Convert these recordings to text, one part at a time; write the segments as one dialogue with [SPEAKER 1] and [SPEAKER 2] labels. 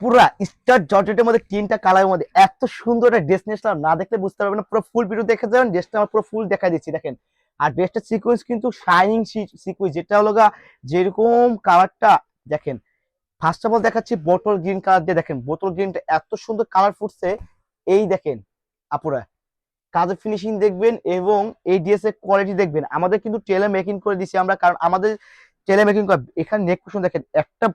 [SPEAKER 1] পুরা স্টার জর্জেটের মধ্যে তিনটা কালারের মধ্যে এত সুন্দর একটা ড্রেস নিয়ে আসলাম, না দেখলে বুঝতে পারবেন না পুরো ফুল ভিডিও দেখে যাবেন ড্রেসটা আমার পুরো ফুল দেখা দিচ্ছি দেখেন। আর ড্রেসটা সিকোয়েন্স কিন্তু শাইনিং সিকোয়েন্স যেটা হলো গা যেরকম কালারটা দেখেন। ফার্স্ট অফ অল দেখাচ্ছি বোতল গ্রিন কালার দিয়ে দেখেন বোতল গ্রিনটা এত সুন্দর কালার ফুটছে। এই দেখেন আপুরা কাজের ফিনিশিং দেখবেন এবং এই ড্রেস এর কোয়ালিটি দেখবেন। আমাদের কিন্তু টেলার মেকিং করে দিছি আমরা কারণ আমাদের টেলার মেকিং এখানে নেক পোর্শন দেখেন একটা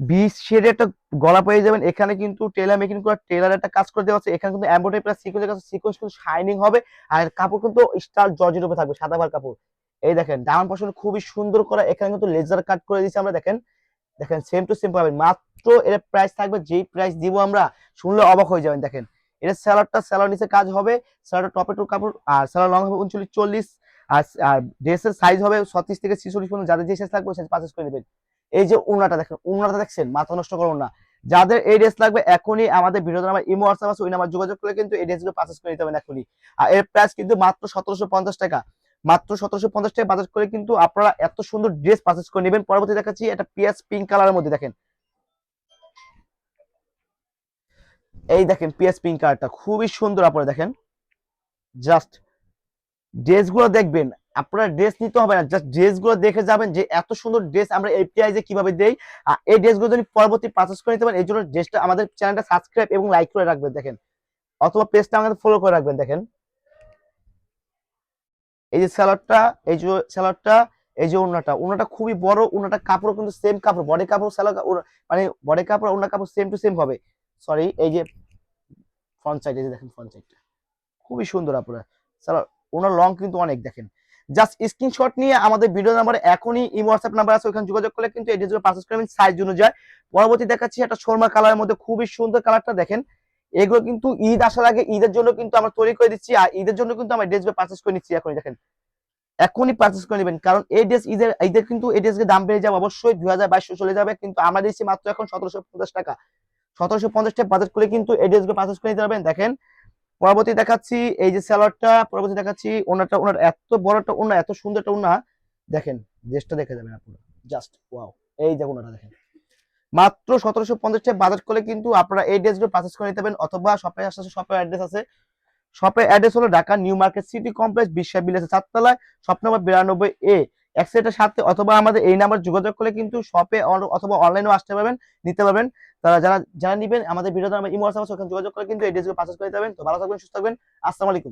[SPEAKER 1] বিশ শেডে একটা গলা পেয়ে যাবেন। এখানে কিন্তু টেলার মেকিং করা টেলার একটা কাজ করে দেওয়া আছে। এখানে কিন্তু এমব্রয়ডারি প্লাস সিকোয়েন্সের কাছে সিকোয়েন্স কিন্তু শাইনিং হবে। আর কাপড় কিন্তু স্টার জর্জের উপরে থাকবে, সাদা ভার কাপড়। এই দেখেন ডাউন পোর্শন খুবই সুন্দর করা। এখানে কিন্তু লেজার কাট করে দিয়েছি আমরা, দেখেন। দেখেন সেম টু সেম পাবেন। মাত্র এর প্রাইস থাকবে, যেই প্রাইস দিব আমরা, শুনলে অবাক হয়ে যাবেন, দেখেন। এটা স্যালাডটা স্যালাড নিচে কাজ হবে। স্যালাডের টপে টু কাপড়, আর স্যালাড লং হবে উনচল্লিশ, চল্লিশ। আর ড্রেসের সাইজ হবে ছত্রিশ থেকে ছিচল্লিশ পর্যন্ত। যাদের যে সাইজ থাকবে সেই পারচেস করে নেবেন। এই যে উনাটা দেখেন, উনাটা দেখছেন? মাথা নষ্ট করুন না। যাদের এই ড্রেস লাগবে, এখনই আমাদের ভিডিওতে আমার ইমো, হোয়াটসঅ্যাপ আছে, ওই নাম্বার যোগাযোগ করে কিন্তু এই ড্রেসগুলো পারচেস করে নিতে হবে এখনই। আর এর প্রাইস কিন্তু মাত্র সতেরোশো পঞ্চাশ টাকা। মাত্র সতেরোশো পঞ্চাশ টাকা বাজার করে কিন্তু আপনারা এত সুন্দর ড্রেস পারচেস করে নেবেন। পরবর্তী দেখাচ্ছি, এটা পিএস পিঙ্ক কালারের মধ্যে দেখেন। এই দেখেন পিএস পিঙ্ক কালারটা খুবই সুন্দর আপনারা দেখেন। জাস্ট ড্রেসগুলো দেখবেন আপনারা ড্রেস নিতে হবে না। জাস্ট ড্রেসগুলো দেখে যাবেন যে এত সুন্দর ড্রেস আমরা এই প্রাইজে কীভাবে দেই। আর এই ড্রেসগুলো যদি পরবর্তী পারচেস করে নিতে পারেন এই জন্য ড্রেসটা আমাদের চ্যানেলটা সাবস্ক্রাইব এবং লাইক করে রাখবেন, দেখেন। অথবা পেজটা আমাদের ফলো করে রাখবেন, দেখেন। এই যে স্যালাডটা এই যে স্যালাডটা এই যে ওনাটা ওনাটা খুবই বড় ওনাটা কাপড় কিন্তু সেম কাপড়। বডি কাপড় স্যালাড মানে বডি কাপড় ওনার কাপড় সেম টু সেম হবে। সরি এই যে ফ্রন্ট সাইড এই যে দেখেন ফ্রন্ট সাইডটা খুবই সুন্দর আপনারা। স্যালাড ওনার লং কিন্তু অনেক, দেখেন। জাস্ট স্ক্রিনশট নিয়ে আমাদের ভিডিও নাম্বারে এখনই এই হোয়াটসঅ্যাপ নাম্বার আছে ওখানে যোগাযোগ করলে কিন্তু ড্রেসগুলো পারচেস করবেন সাইজ অনুযায়ী। পরবর্তী দেখাচ্ছি একটা শর্মা কালারের মধ্যে খুবই সুন্দর কালারটা দেখেন। এগুলো কিন্তু ঈদ আসার আগে ঈদের জন্য কিন্তু আমরা তৈরি করে দিচ্ছি আর ঈদের জন্য কিন্তু আমরা ড্রেসগুলো পারচেস করে নিচ্ছি এখনই দেখেন। এখনই পারচেস করে নেবেন, কারণ এই ড্রেস ঈদের ঈদের কিন্তু এই ড্রেসের দাম বেড়ে যাবে অবশ্যই দুই হাজার বাইশশো চলে যাবে, কিন্তু আমরা দিচ্ছি মাত্র এখন সতেরোশো পঞ্চাশ টাকা। সতেরোশো পঞ্চাশ টাকা বাজেট করে কিন্তু এই ড্রেসগুলো পারচেস করে নিতে পারবেন। দেখেন পরবর্তী দেখাচ্ছি, এই যে স্যালাডটা পরবর্তী দেখাচ্ছি, ওনারটা, ওনার এত বড় একটা ওনা এত সুন্দর একটা ওনা দেখেন ড্রেসটা দেখে যাবেন আপনারা জাস্ট ওয়াও এই যে ওনাটা দেখেন। মাত্র সতেরোশো পঞ্চাশ টাকা বাজার করলে কিন্তু আপনারা এই ড্রেসগুলো পারচেস করে নিতে পারেন অথবা শপে আসতে শপের অ্যাড্রেস আছে। শপের অ্যাড্রেস হলো Dhaka new market city complex বিশ্বা বিলেসের চারতলায় শপ নম্বর বিরানব্বই এ এক্সেটের সাথে অথবা আমাদের এই নাম্বার যোগাযোগ করলে কিন্তু শপে অথবা অনলাইনেও আসতে পারবেন, নিতে পারবেন। তারা যারা যারা নিবেন, আমাদের ভিডিওতে আমরা ইমো যোগাযোগ করে কিন্তু এই ড্রেসগুলো পারচেস করে দেবেন তো ভালো থাকবেন, সুস্থ থাকবেন। আসসালামু আলাইকুম।